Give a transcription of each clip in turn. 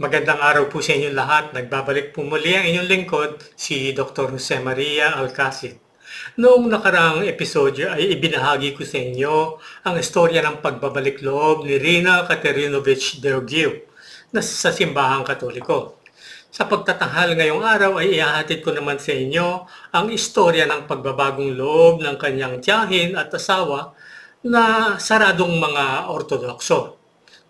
Magandang araw po sa inyo lahat. Nagbabalik po muli ang inyong lingkod, si Dr. Jose Maria Alcacid. Noong nakaraang episodyo ay ibinahagi ko sa inyo ang istorya ng pagbabalik loob ni Rina Katerinovich Deogiu na sa simbahang katoliko. Sa pagtatanghal ngayong araw ay ihahatid ko naman sa inyo ang istorya ng pagbabagong loob ng kanyang tiyahin at asawa na saradong mga ortodokso.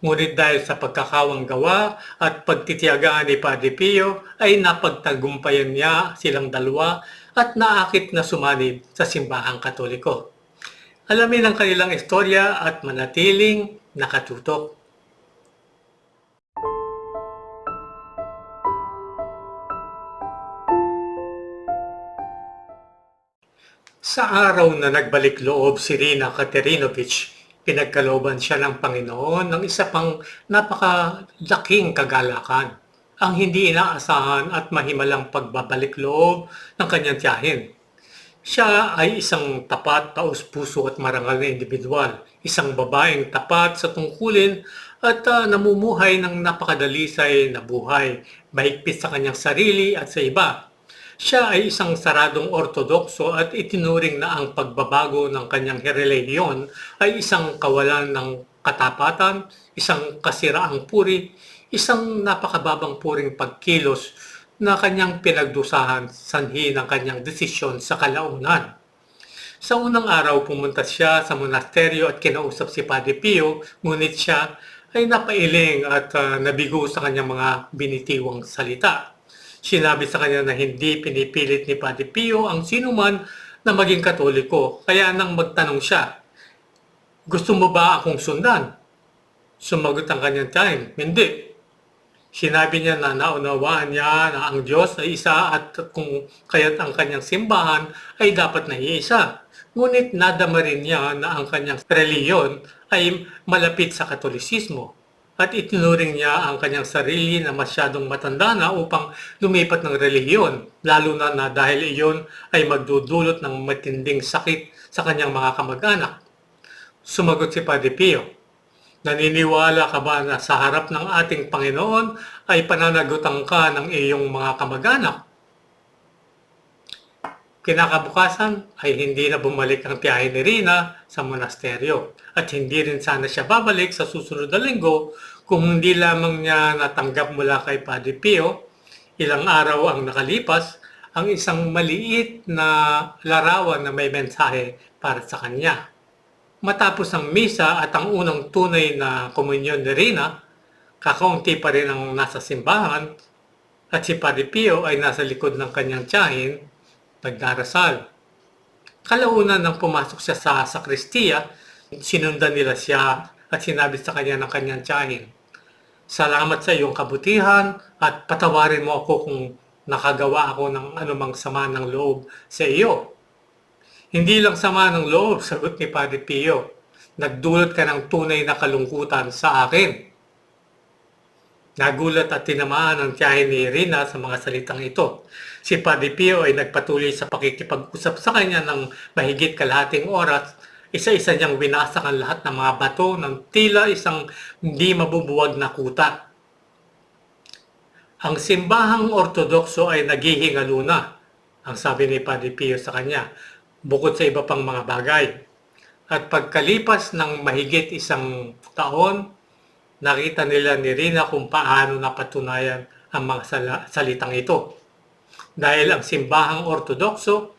Ngunit dahil sa pagkakawang gawa at pagtitiyagaan ni Padre Pio ay napagtagumpayan niya silang dalawa at naakit na sumanib sa simbahang katoliko. Alamin ang kanilang istorya at manatiling nakatutok. Sa araw na nagbalik loob si Rina Katerinovich, pinagkalooban siya ng Panginoon ng isa pang napakalaking kagalakan, ang hindi inaasahan at mahimalang pagbabalik loob ng kanyang tiyahin. Siya ay isang tapat, taus-puso at marangal na individual, isang babaeng tapat sa tungkulin at uh, namumuhay ng napakadalisay na buhay, mahigpit sa kanyang sarili at sa iba. Siya ay isang saradong ortodokso at itinuring na ang pagbabago ng kanyang relihiyon ay isang kawalan ng katapatan, isang kasiraang puri, isang napakababang puring pagkilos na kanyang pinagdusahan sanhi ng kanyang desisyon sa kalaunan. Sa unang araw pumunta siya sa monasteryo at kinausap si Padre Pio, ngunit siya ay napailing at uh, nabigo sa kanyang mga binitiwang salita. Sinabi sa kanya na hindi pinipilit ni Padre Pio ang sinuman na maging katoliko. Kaya nang magtanong siya, gusto mo ba akong sundan? Sumagot ang kanyang time, hindi. Sinabi niya na naunawaan niya na ang Diyos ay isa at kung kaya't ang kanyang simbahan ay dapat na iisa. Ngunit nadama rin niya na ang kanyang reliyon ay malapit sa katolisismo at itinuring niya ang kanyang sarili na masyadong matanda na upang lumipat ng relihiyon, lalo na na dahil iyon ay magdudulot ng matinding sakit sa kanyang mga kamag-anak. Sumagot si Padre Pio, Naniniwala ka ba na sa harap ng ating Panginoon ay pananagutan ka ng iyong mga kamag-anak? Kinakabukasan ay hindi na bumalik ang tiyahin ni Rina sa monasteryo at hindi rin sana siya babalik sa susunod na linggo kung hindi lamang niya natanggap mula kay Padre Pio ilang araw ang nakalipas ang isang maliit na larawan na may mensahe para sa kanya. Matapos ang misa at ang unang tunay na komunyon ni Rina, kakaunti pa rin ang nasa simbahan at si Padre Pio ay nasa likod ng kanyang tiyahin nagdarasal. Kalaunan nang pumasok siya sa sakristiya, sinundan nila siya at sinabi sa kanya ng kanyang tiyahin, Salamat sa iyong kabutihan at patawarin mo ako kung nakagawa ako ng anumang sama ng loob sa iyo. Hindi lang sama ng loob, sagot ni Padre Pio. Nagdulot ka ng tunay na kalungkutan sa akin. Nagulat at tinamaan ang tiyahin ni Rina sa mga salitang ito. Si Padre Pio ay nagpatuloy sa pakikipag-usap sa kanya ng mahigit kalahating oras. Isa-isa niyang winasak ang lahat ng mga bato ng tila isang hindi mabubuwag na kuta. Ang simbahang ortodokso ay naghihingalo na, ang sabi ni Padre Pio sa kanya, bukod sa iba pang mga bagay. At pagkalipas ng mahigit isang taon, nakita nila ni Rina kung paano napatunayan ang mga sal- salitang ito. Dahil ang simbahang ortodokso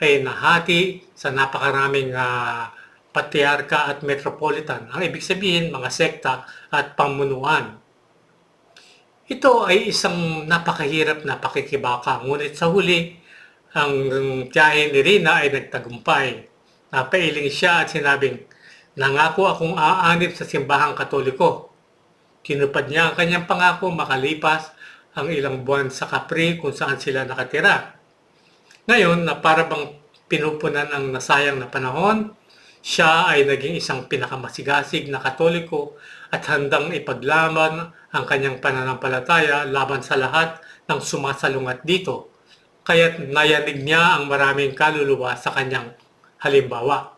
ay nahati sa napakaraming uh, patriarka at metropolitan. Ang ibig sabihin, mga sekta at pamunuan. Ito ay isang napakahirap na pakikibaka. Ngunit sa huli, ang tiyahin ni Rina ay nagtagumpay. Napailing siya at sinabing, Nangako akong aanib sa simbahang katoliko Tinupad niya ang kanyang pangako makalipas ang ilang buwan sa Capri kung saan sila nakatira. Ngayon na para bang pinupunan ang nasayang na panahon, siya ay naging isang pinakamasigasig na katoliko at handang ipaglaban ang kanyang pananampalataya laban sa lahat ng sumasalungat dito. Kaya't nayanig niya ang maraming kaluluwa sa kanyang halimbawa.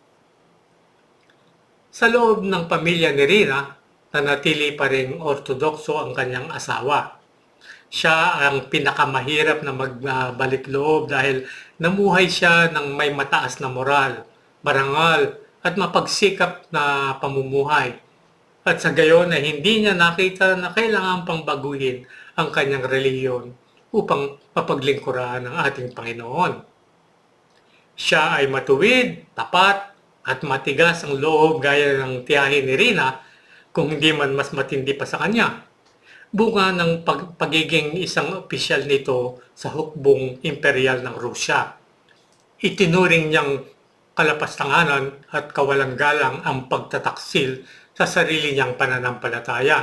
Sa loob ng pamilya ni Rina, nanatili pa rin ortodokso ang kanyang asawa. Siya ang pinakamahirap na magbalik loob dahil namuhay siya ng may mataas na moral, marangal at mapagsikap na pamumuhay. At sa gayon ay hindi niya nakita na kailangan pang baguhin ang kanyang reliyon upang mapaglingkuran ang ating Panginoon. Siya ay matuwid, tapat, at matigas ang loob gaya ng tiyahin ni Rina kung hindi man mas matindi pa sa kanya. Bunga ng pag- pagiging isang opisyal nito sa hukbong imperial ng Rusya. Itinuring niyang kalapastanganan at kawalang galang ang pagtataksil sa sarili niyang pananampalataya.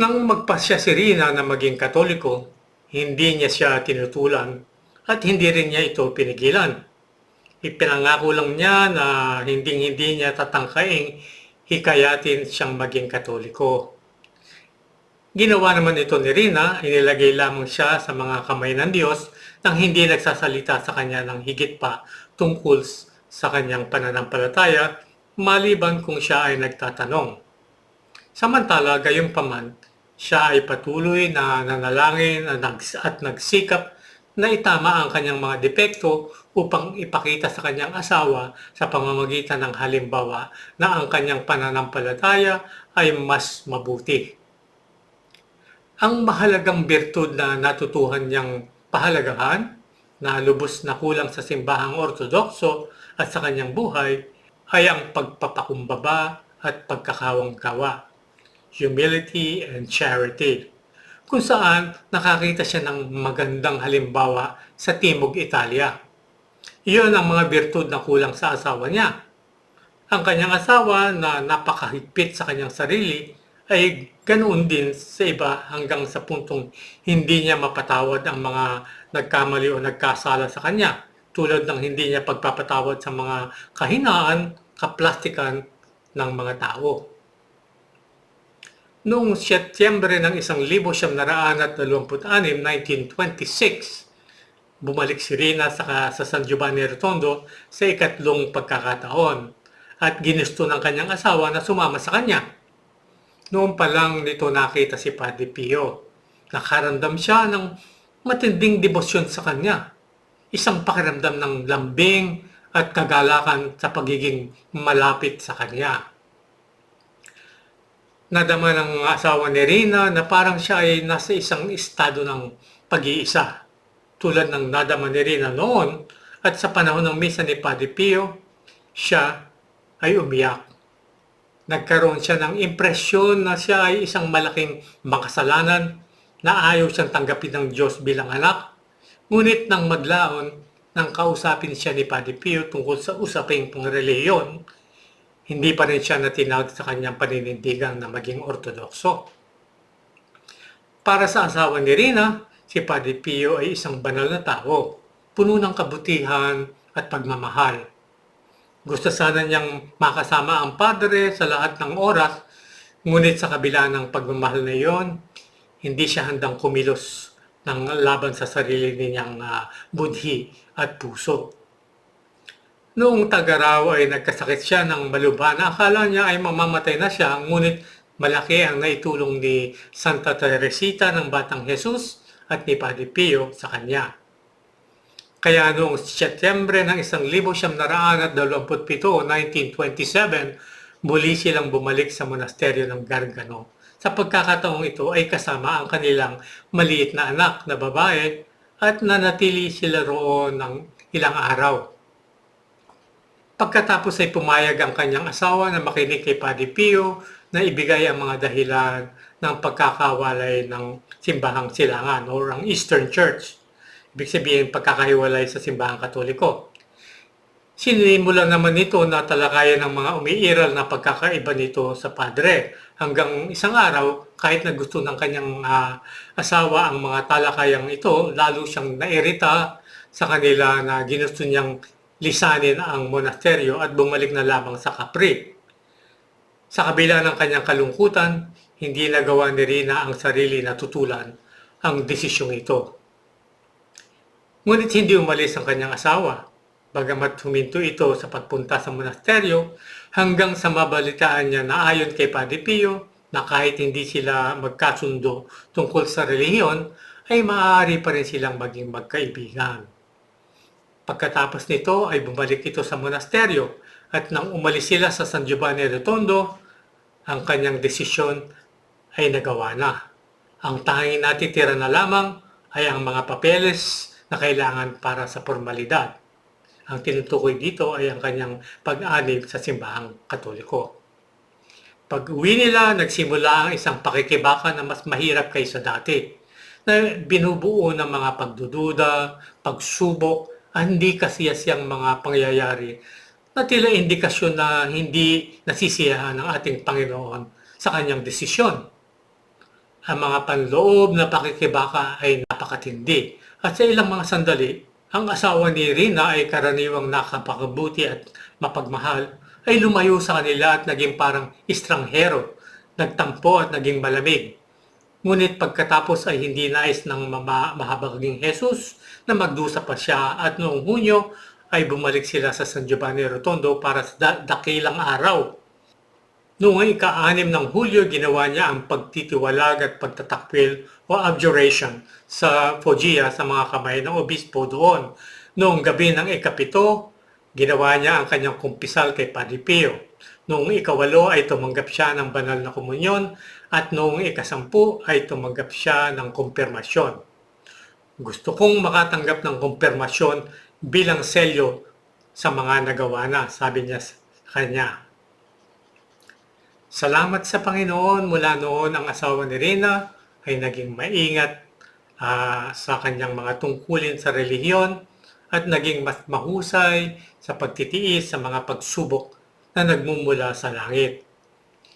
Nang magpasya si Rina na maging katoliko, hindi niya siya tinutulan at hindi rin niya ito pinigilan. Ipinangako lang niya na hindi-hindi niya tatangkaing hikayatin siyang maging katoliko. Ginawa naman ito ni Rina, inilagay lamang siya sa mga kamay ng Diyos nang hindi nagsasalita sa kanya ng higit pa tungkol sa kanyang pananampalataya maliban kung siya ay nagtatanong. Samantala, gayon paman, siya ay patuloy na nanalangin at nagsikap na itama ang kanyang mga depekto upang ipakita sa kanyang asawa sa pamamagitan ng halimbawa na ang kanyang pananampalataya ay mas mabuti. Ang mahalagang birtud na natutuhan niyang pahalagahan na lubos na kulang sa simbahang ortodokso at sa kanyang buhay ay ang pagpapakumbaba at pagkakawang gawa, humility and charity, kung saan nakakita siya ng magandang halimbawa sa Timog Italia. Iyon ang mga birtud na kulang sa asawa niya. Ang kanyang asawa na napakahigpit sa kanyang sarili ay ganoon din sa iba hanggang sa puntong hindi niya mapatawad ang mga nagkamali o nagkasala sa kanya tulad ng hindi niya pagpapatawad sa mga kahinaan, kaplastikan ng mga tao. Noong Setyembre ng 1926, 1926, bumalik si Rina sa, sa San Giovanni Rotondo sa ikatlong pagkakataon at ginusto ng kanyang asawa na sumama sa kanya. Noon pa lang nito nakita si Padre Pio. Nakaramdam siya ng matinding debosyon sa kanya. Isang pakiramdam ng lambing at kagalakan sa pagiging malapit sa kanya. Nadama ng asawa ni Rina na parang siya ay nasa isang estado ng pag-iisa. Tulad ng nadama ni Rina noon at sa panahon ng misa ni Padre Pio, siya ay umiyak nagkaroon siya ng impresyon na siya ay isang malaking makasalanan na ayaw siyang tanggapin ng Diyos bilang anak. Ngunit nang maglaon, nang kausapin siya ni Padre Pio tungkol sa usaping pangreliyon, hindi pa rin siya natinawag sa kanyang paninindigan na maging ortodokso. Para sa asawa ni Rina, si Padre Pio ay isang banal na tao, puno ng kabutihan at pagmamahal gusto sana niyang makasama ang padre sa lahat ng oras, ngunit sa kabila ng pagmamahal na iyon, hindi siya handang kumilos ng laban sa sarili niyang uh, budhi at puso. Noong tagaraw ay nagkasakit siya ng malubha akala niya ay mamamatay na siya, ngunit malaki ang naitulong ni Santa Teresita ng Batang Jesus at ni Padre Pio sa kanya. Kaya noong Setyembre ng 1927, 1927, muli silang bumalik sa monasteryo ng Gargano. Sa pagkakataong ito ay kasama ang kanilang maliit na anak na babae at nanatili sila roon ng ilang araw. Pagkatapos ay pumayag ang kanyang asawa na makinig kay Padre Pio na ibigay ang mga dahilan ng pagkakawalay ng simbahang silangan o ang Eastern Church Ibig sabihin, pagkakahiwalay sa simbahang katoliko. Sinimulan naman nito na talakayan ng mga umiiral na pagkakaiba nito sa padre. Hanggang isang araw, kahit na gusto ng kanyang uh, asawa ang mga talakayang ito, lalo siyang nairita sa kanila na ginusto niyang lisanin ang monasteryo at bumalik na lamang sa Capri. Sa kabila ng kanyang kalungkutan, hindi nagawa ni Rina ang sarili na tutulan ang desisyong ito. Ngunit hindi umalis ang kanyang asawa. Bagamat huminto ito sa pagpunta sa monasteryo, hanggang sa mabalitaan niya na ayon kay Padre Pio na kahit hindi sila magkasundo tungkol sa relihiyon, ay maaari pa rin silang maging magkaibigan. Pagkatapos nito ay bumalik ito sa monasteryo at nang umalis sila sa San Giovanni Rotondo, ang kanyang desisyon ay nagawa na. Ang tanging natitira na lamang ay ang mga papeles na kailangan para sa formalidad. Ang tinutukoy dito ay ang kanyang pag-anib sa simbahang katoliko. Pag uwi nila, nagsimula ang isang pakikibaka na mas mahirap kaysa dati, na binubuo ng mga pagdududa, pagsubok, hindi kasiyasiyang mga pangyayari na tila indikasyon na hindi nasisiyahan ng ating Panginoon sa kanyang desisyon. Ang mga panloob na pakikibaka ay napakatindi at sa ilang mga sandali, ang asawa ni Rina ay karaniwang nakapakabuti at mapagmahal ay lumayo sa kanila at naging parang estranghero, nagtampo at naging malamig. Ngunit pagkatapos ay hindi nais ng mahabaging Jesus na magdusa pa siya at noong Hunyo ay bumalik sila sa San Giovanni Rotondo para sa da- dakilang araw. Noong ika-anim ng Hulyo, ginawa niya ang pagtitiwalag at pagtatakwil o abjuration sa Foggia sa mga kamay ng obispo doon. Noong gabi ng ikapito, ginawa niya ang kanyang kumpisal kay Padre Pio. Noong ikawalo ay tumanggap siya ng banal na komunyon at noong ikasampu ay tumanggap siya ng kumpirmasyon. Gusto kong makatanggap ng kumpirmasyon bilang selyo sa mga nagawa na, sabi niya sa kanya. Salamat sa Panginoon mula noon ang asawa ni Rina ay naging maingat ah, sa kanyang mga tungkulin sa relihiyon at naging mas mahusay sa pagtitiis sa mga pagsubok na nagmumula sa langit.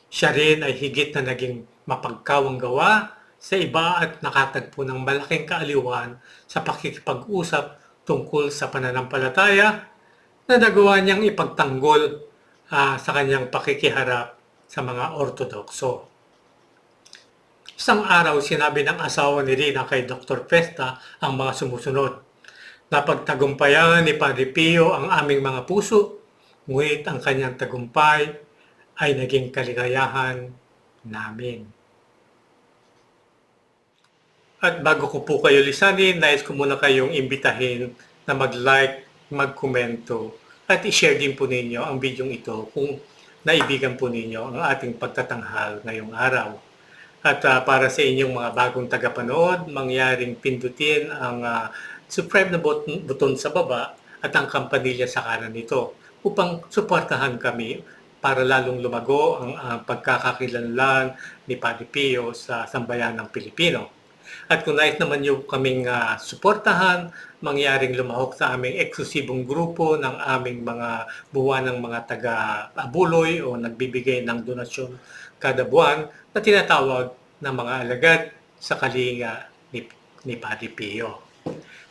Siya rin ay higit na naging mapagkawang gawa sa iba at nakatagpo ng malaking kaaliwan sa pakikipag-usap tungkol sa pananampalataya na nagawa niyang ipagtanggol ah, sa kanyang pakikiharap sa mga ortodokso. Isang araw, sinabi ng asawa ni Rina kay Dr. Festa ang mga sumusunod. Napagtagumpayan ni Padre Pio ang aming mga puso, ngunit ang kanyang tagumpay ay naging kaligayahan namin. At bago ko po kayo lisanin, nais ko muna kayong imbitahin na mag-like, mag-komento, at i-share din po ninyo ang video ito kung naibigan po ninyo ang ating pagtatanghal ngayong araw. At ah, para sa inyong mga bagong tagapanood, mangyaring pindutin ang ah, subscribe na button sa baba at ang kampanilya sa kanan nito upang suportahan kami para lalong lumago ang ah, pagkakakilanlan ni Padre Pio sa sambayan ng Pilipino. At kung nais naman nyo kaming ah, suportahan, mangyaring lumahok sa aming eksklusibong grupo ng aming mga buwan ng mga taga-abuloy o nagbibigay ng donasyon kada buwan na tinatawag na mga alagad sa kalinga ni, ni Padre Pio.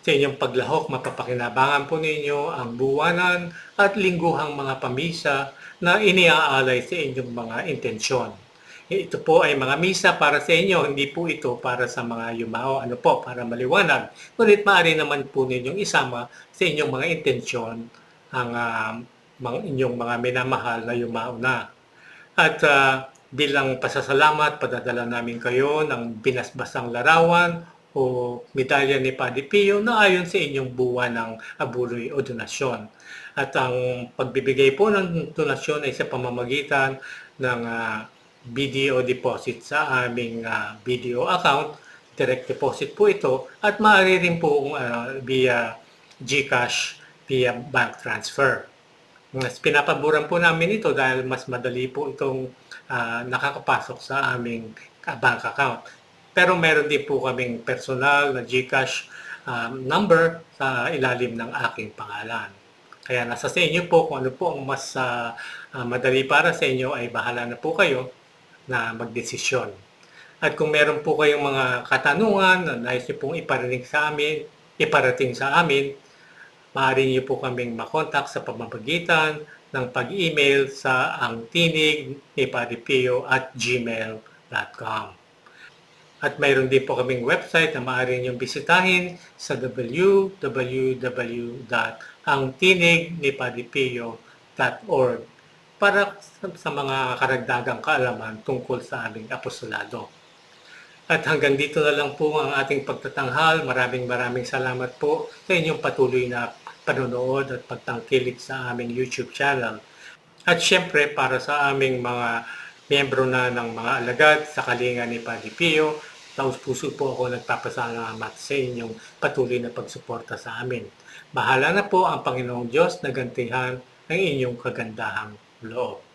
Sa inyong paglahok, mapapakinabangan po ninyo ang buwanan at lingguhang mga pamisa na iniaalay sa inyong mga intensyon. Ito po ay mga misa para sa inyo, hindi po ito para sa mga yumao, ano po, para maliwanag. Ngunit maaari naman po ninyong isama sa inyong mga intensyon ang ah, mga inyong mga minamahal na yumao na. At ah, bilang pasasalamat, padadala namin kayo ng binasbasang larawan o medalya ni Padre Pio na ayon sa inyong buwan ng abuloy o donasyon. At ang pagbibigay po ng donasyon ay sa pamamagitan ng ah, BDO deposit sa aming ah, BDO account. Direct deposit po ito at maaari rin po ah, via GCash, via bank transfer. Mas pinapaboran po namin ito dahil mas madali po itong ah, nakakapasok sa aming bank account. Pero meron din po kaming personal na GCash um, number sa ilalim ng aking pangalan. Kaya nasa sa inyo po kung ano po ang mas ah, ah, madali para sa inyo ay bahala na po kayo na magdesisyon. At kung meron po kayong mga katanungan na nais niyo pong iparinig sa amin, iparating sa amin, maaari niyo po kaming makontak sa pamamagitan ng pag-email sa ang tinig ni Padipio at gmail.com. At mayroon din po kaming website na maaari niyong bisitahin sa www.angtinignipadipio.org para sa, mga karagdagang kaalaman tungkol sa aming apostolado. At hanggang dito na lang po ang ating pagtatanghal. Maraming maraming salamat po sa inyong patuloy na panonood at pagtangkilik sa aming YouTube channel. At syempre para sa aming mga miyembro na ng mga alagad sa kalinga ni Padre Pio, taos puso po ako nagpapasalamat sa inyong patuloy na pagsuporta sa amin. Bahala na po ang Panginoong Diyos na gantihan ang inyong kagandahang loob.